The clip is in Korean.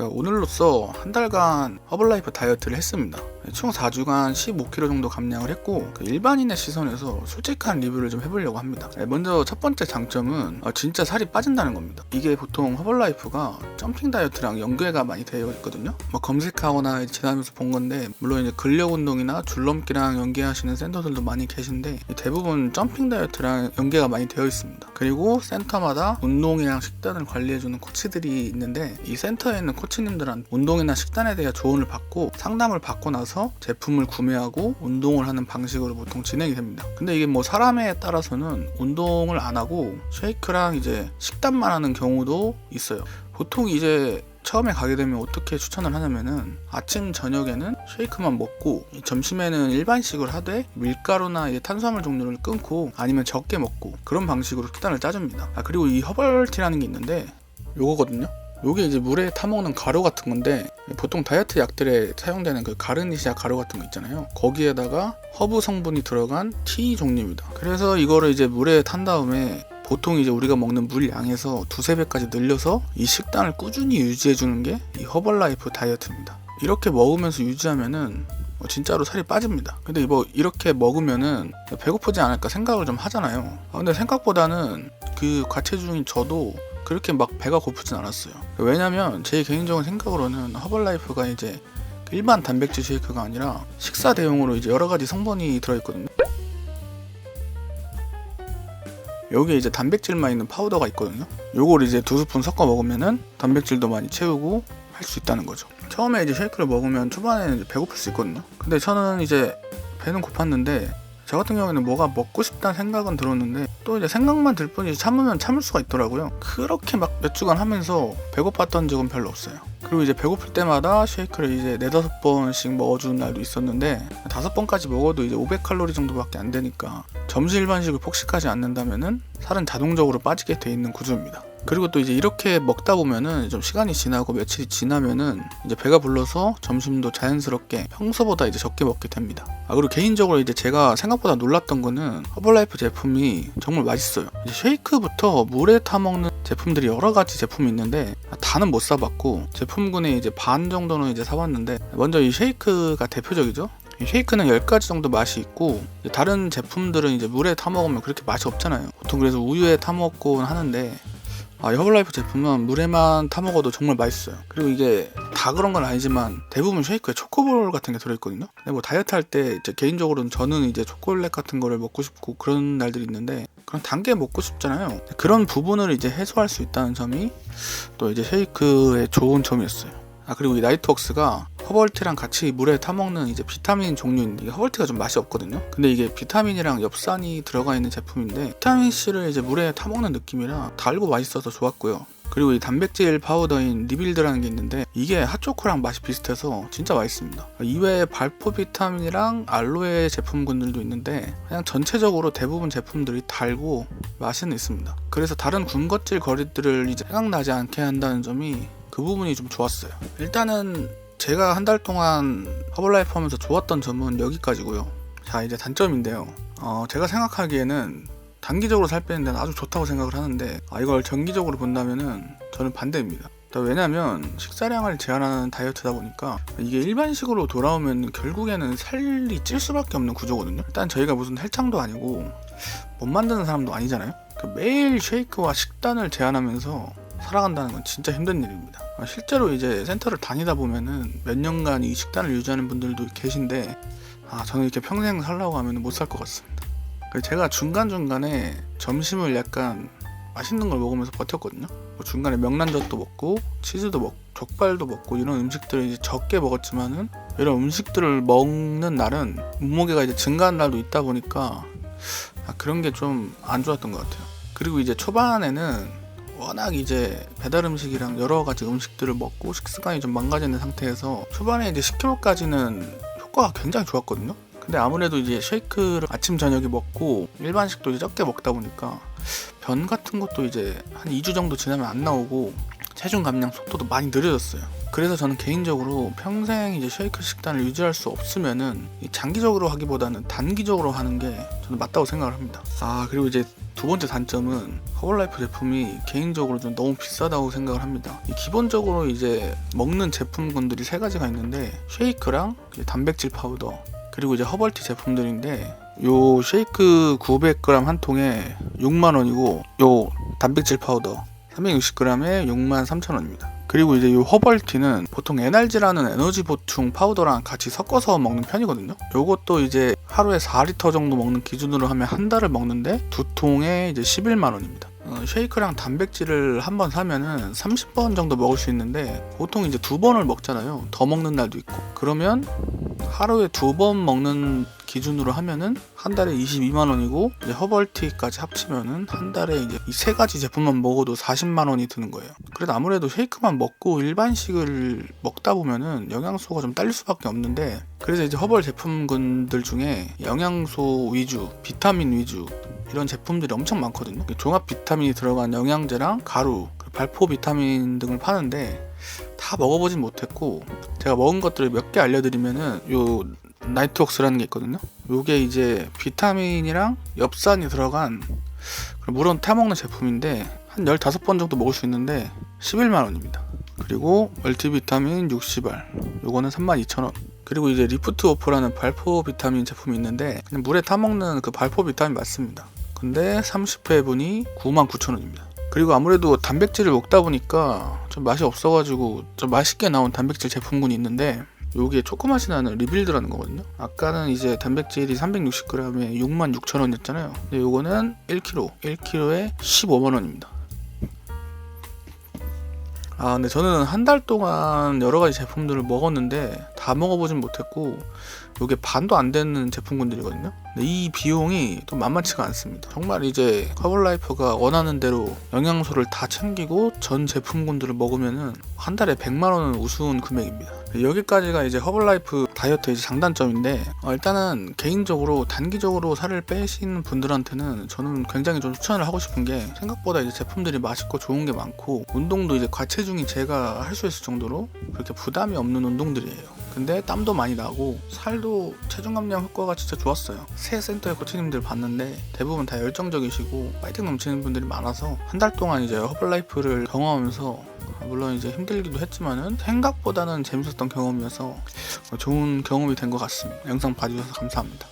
제가 오늘로써 한 달간 허블라이프 다이어트를 했습니다. 총 4주간 15kg 정도 감량을 했고 그 일반인의 시선에서 솔직한 리뷰를 좀 해보려고 합니다. 네, 먼저 첫 번째 장점은 어, 진짜 살이 빠진다는 겁니다. 이게 보통 허블라이프가 점핑 다이어트랑 연계가 많이 되어 있거든요. 뭐 검색하거나 지나면서 본 건데 물론 이제 근력 운동이나 줄넘기랑 연계하시는 센터들도 많이 계신데 대부분 점핑 다이어트랑 연계가 많이 되어 있습니다. 그리고 센터마다 운동이랑 식단을 관리해주는 코치들이 있는데 이 센터에 있는 코치 님들한 운동이나 식단에 대해 조언을 받고 상담을 받고 나서 제품을 구매하고 운동을 하는 방식으로 보통 진행이 됩니다. 근데 이게 뭐 사람에 따라서는 운동을 안 하고 쉐이크랑 이제 식단만 하는 경우도 있어요. 보통 이제 처음에 가게 되면 어떻게 추천을 하냐면은 아침 저녁에는 쉐이크만 먹고 점심에는 일반식을 하되 밀가루나 탄수화물 종류를 끊고 아니면 적게 먹고 그런 방식으로 식단을 짜줍니다. 아 그리고 이 허벌티라는 게 있는데 요거거든요. 요게 이제 물에 타먹는 가루 같은 건데 보통 다이어트 약들에 사용되는 그 가르니시아 가루 같은 거 있잖아요. 거기에다가 허브 성분이 들어간 티 종류입니다. 그래서 이거를 이제 물에 탄 다음에 보통 이제 우리가 먹는 물 양에서 두세 배까지 늘려서 이 식단을 꾸준히 유지해 주는 게 이 허벌라이프 다이어트입니다. 이렇게 먹으면서 유지하면은 뭐 진짜로 살이 빠집니다. 근데 뭐 이렇게 먹으면은 배고프지 않을까 생각을 좀 하잖아요. 아, 근데 생각보다는 그 과체중인 저도 그렇게 막 배가 고프진 않았어요. 왜냐면 제 개인적인 생각으로는 허벌라이프가 이제 일반 단백질 쉐이크가 아니라 식사 대용으로 이제 여러 가지 성분이 들어있거든요. 여기에 이제 단백질만 있는 파우더가 있거든요. 요걸 이제 두 스푼 섞어 먹으면은 단백질도 많이 채우고 할 수 있다는 거죠. 처음에 이제 쉐이크를 먹으면 초반에는 배고플 수 있거든요. 근데 저는 이제 배는 고팠는데 저 같은 경우에는 뭐가 먹고 싶다는 생각은 들었는데 또 이제 생각만 들 뿐이지 참으면 참을 수가 있더라고요. 그렇게 막 몇 주간 하면서 배고팠던 적은 별로 없어요. 그리고 이제 배고플 때마다 쉐이크를 이제 네다섯 번씩 먹어주는 날도 있었는데 다섯 번까지 먹어도 이제 500칼로리 정도밖에 안 되니까 점심 일반식을 폭식하지 않는다면은 살은 자동적으로 빠지게 돼 있는 구조입니다. 그리고 또 이제 이렇게 먹다 보면은 좀 시간이 지나고 며칠이 지나면은 이제 배가 불러서 점심도 자연스럽게 평소보다 이제 적게 먹게 됩니다. 아 그리고 개인적으로 이제 제가 생각보다 놀랐던 거는 허벌라이프 제품이 정말 맛있어요. 이제 쉐이크부터 물에 타 먹는 제품들이 여러 가지 제품이 있는데 다는 못 사봤고 제품군의 이제 반 정도는 이제 사봤는데 먼저 이 쉐이크가 대표적이죠. 이 쉐이크는 10가지 정도 맛이 있고 다른 제품들은 이제 물에 타 먹으면 그렇게 맛이 없잖아요. 보통 그래서 우유에 타 먹곤 하는데 아, 허블라이프 제품은 물에만 타 먹어도 정말 맛있어요. 그리고 이게 다 그런 건 아니지만 대부분 쉐이크에 초코볼 같은 게 들어있거든요. 근데 뭐 다이어트 할 때 개인적으로는 저는 이제 초콜릿 같은 거를 먹고 싶고 그런 날들이 있는데 그런 단 게 먹고 싶잖아요. 그런 부분을 이제 해소할 수 있다는 점이 또 이제 쉐이크의 좋은 점이었어요. 아 그리고 이 나이트웍스가 허벌티랑 같이 물에 타먹는 이제 비타민 종류인데 이게 허벌티가 좀 맛이 없거든요. 근데 이게 비타민이랑 엽산이 들어가 있는 제품인데 비타민 C를 이제 물에 타먹는 느낌이라 달고 맛있어서 좋았고요. 그리고 이 단백질 파우더인 리빌드라는 게 있는데 이게 핫초코랑 맛이 비슷해서 진짜 맛있습니다. 이외에 발포 비타민이랑 알로에 제품군들도 있는데 그냥 전체적으로 대부분 제품들이 달고 맛은 있습니다. 그래서 다른 군것질 거리들을 이제 생각나지 않게 한다는 점이 그 부분이 좀 좋았어요. 일단은 제가 한 달 동안 허블라이프 하면서 좋았던 점은 여기까지고요. 자 이제 단점인데요. 어, 제가 생각하기에는 단기적으로 살 빼는 데는 아주 좋다고 생각을 하는데 아, 이걸 정기적으로 본다면은 저는 반대입니다. 왜냐면 식사량을 제한하는 다이어트다 보니까 이게 일반식으로 돌아오면 결국에는 살이 찔 수밖에 없는 구조거든요. 일단 저희가 무슨 헬창도 아니고 못 만드는 사람도 아니잖아요. 그 매일 쉐이크와 식단을 제한하면서 살아간다는 건 진짜 힘든 일입니다. 실제로 이제 센터를 다니다 보면은 몇 년간 이 식단을 유지하는 분들도 계신데 아 저는 이렇게 평생 살라고 하면 못 살 것 같습니다. 제가 중간 중간에 점심을 약간 맛있는 걸 먹으면서 버텼거든요. 뭐 중간에 명란젓도 먹고 치즈도 먹고 족발도 먹고 이런 음식들을 이제 적게 먹었지만은 이런 음식들을 먹는 날은 몸무게가 이제 증가한 날도 있다 보니까 아, 그런 게 좀 안 좋았던 것 같아요. 그리고 이제 초반에는 워낙 이제 배달 음식이랑 여러 가지 음식들을 먹고 식습관이 좀 망가지는 상태에서 초반에 이제 10kg까지는 효과가 굉장히 좋았거든요. 근데 아무래도 이제 쉐이크를 아침 저녁에 먹고 일반식도 이제 적게 먹다 보니까 변 같은 것도 이제 한 2주 정도 지나면 안 나오고 체중 감량 속도도 많이 느려졌어요. 그래서 저는 개인적으로 평생 이제 쉐이크 식단을 유지할 수 없으면은 이 장기적으로 하기보다는 단기적으로 하는 게 저는 맞다고 생각을 합니다. 아 그리고 이제 두 번째 단점은 허벌라이프 제품이 개인적으로 좀 너무 비싸다고 생각을 합니다. 이 기본적으로 이제 먹는 제품군들이 세 가지가 있는데 쉐이크랑 단백질 파우더 그리고 이제 허벌티 제품들인데 요 쉐이크 900g 한 통에 6만 원이고 요 단백질 파우더 360g에 6만 3천 원입니다. 그리고 이제 이 허벌티는 보통 에날지라는 에너지 보충 파우더랑 같이 섞어서 먹는 편이거든요. 요것도 이제 하루에 4리터 정도 먹는 기준으로 하면 한 달을 먹는데 두 통에 이제 11만 원입니다. 어, 쉐이크랑 단백질을 한 번 사면은 30번 정도 먹을 수 있는데 보통 이제 두 번을 먹잖아요. 더 먹는 날도 있고. 그러면 하루에 두 번 먹는 기준으로 하면은 한 달에 22만 원이고 이제 허벌티까지 합치면은 한 달에 이제 이 세 가지 제품만 먹어도 40만 원이 드는 거예요. 그래도 아무래도 쉐이크만 먹고 일반식을 먹다 보면은 영양소가 좀 딸릴 수밖에 없는데 그래서 이제 허벌 제품군들 중에 영양소 위주, 비타민 위주 이런 제품들이 엄청 많거든요. 종합 비타민이 들어간 영양제랑 가루, 발포 비타민 등을 파는데 다 먹어보진 못했고 제가 먹은 것들을 몇 개 알려드리면은 요 나이트웍스라는 게 있거든요. 요게 이제 비타민이랑 엽산이 들어간 물론 타먹는 제품인데 한 15번 정도 먹을 수 있는데 11만 원입니다. 그리고 멀티비타민 60알 요거는 32,000원. 그리고 이제 리프트 오프라는 발포 비타민 제품이 있는데 물에 타먹는 그 발포 비타민 맞습니다. 근데 30회분이 99,000원입니다. 그리고 아무래도 단백질을 먹다 보니까 좀 맛이 없어가지고 좀 맛있게 나온 단백질 제품군이 있는데 요게 초코맛이 나는 리빌드라는 거거든요. 아까는 이제 단백질이 360g에 66,000원이었잖아요. 근데 요거는 1kg, 1kg에 15만원입니다. 아, 근데 저는 한 달 동안 여러 가지 제품들을 먹었는데 다 먹어보진 못했고 요게 반도 안 되는 제품군들이거든요. 근데 이 비용이 또 만만치가 않습니다. 정말 이제 커블라이프가 원하는 대로 영양소를 다 챙기고 전 제품군들을 먹으면은 한 달에 100만 원은 우스운 금액입니다. 여기까지가 이제 허블라이프 다이어트 이제 장단점인데 어, 일단은 개인적으로 단기적으로 살을 빼시는 분들한테는 저는 굉장히 좀 추천을 하고 싶은 게 생각보다 이제 제품들이 맛있고 좋은 게 많고 운동도 이제 과체중이 제가 할 수 있을 정도로 그렇게 부담이 없는 운동들이에요. 근데 땀도 많이 나고 살도 체중 감량 효과가 진짜 좋았어요. 새 센터의 코치님들 봤는데 대부분 다 열정적이시고 파이팅 넘치는 분들이 많아서 한 달 동안 이제 허블라이프를 경험하면서 물론 이제 힘들기도 했지만은 생각보다는 재밌었던 경험이어서 좋은 경험이 된 것 같습니다. 영상 봐주셔서 감사합니다.